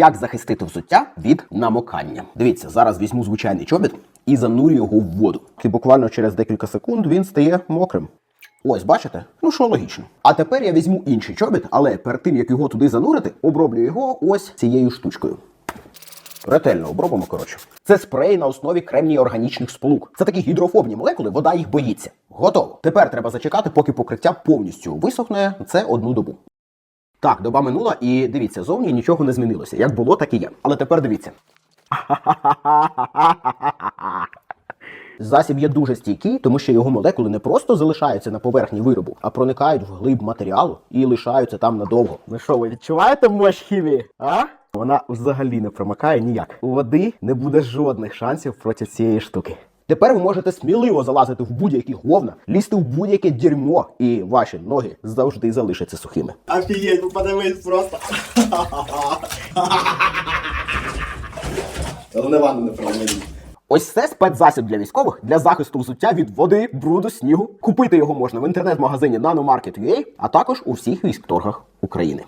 Як захистити взуття від намокання? Дивіться, зараз візьму звичайний чобіт і занурю його в воду. І буквально через декілька секунд він стає мокрим. Ось, бачите? Ну що логічно. А тепер я візьму інший чобіт, але перед тим як його туди занурити, оброблю його ось цією штучкою. Ретельно обробимо, коротше. Це спрей на основі кремнію органічних сполук. Це такі гідрофобні молекули, вода їх боїться. Готово. Тепер треба зачекати, поки покриття повністю висохне. Це одну добу. Так, доба минула, і дивіться, зовні нічого не змінилося. Як було, так і є. Але тепер дивіться. Засіб є дуже стійкий, тому що його молекули не просто залишаються на поверхні виробу, а проникають в глиб матеріалу і лишаються там надовго. Ви що, ви відчуваєте мощь хімії? А? Вона взагалі не промикає ніяк. У води не буде жодних шансів проти цієї штуки. Тепер ви можете сміливо залазити в будь-які говна, лізти в будь-яке дерьмо, і ваші ноги завжди залишаться сухими. Офігеть, ну подивись просто. Головне ванну не провалити. Ось це спецзасіб для військових для захисту взуття від води, бруду, снігу. Купити його можна в інтернет-магазині nanomarket.ua, а також у всіх військторгах України.